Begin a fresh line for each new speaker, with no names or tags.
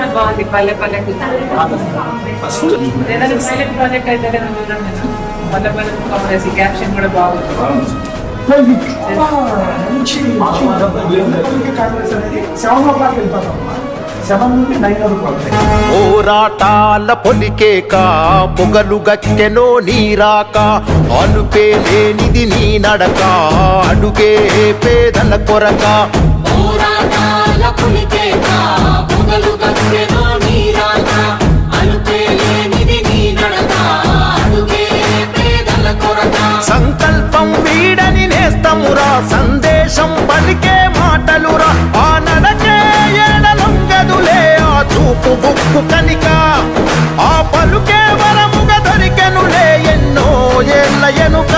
కూడా బాగుంది పల్లె పల్లెకు. ఏదైనా పైలట్ ప్రాజెక్ట్ అయితే. పల్లె పల్లెకు కాంగ్రెస్ క్యాప్షన్ కూడా బాగుంది
కాంగ్రెస్ అనేది సెవెన్ ఓ క్లాక్ వెళ్ళిపోతాం
పోరాటాల పొలికేక పొగలు గక్కెనో నీరాక అలుపే లేనిది నీ నడక అడుగే పేదల కొరక. చేస్తామురా సందేశం పలికే మాటలురా. ఆ నడకే ఏడలొంగదులే ఆ చూపు బుక్కు కనిక. ఆ పలుకే వరముగ దొరికెనులే ఎన్నో ఏళ్ళ ఎనుక.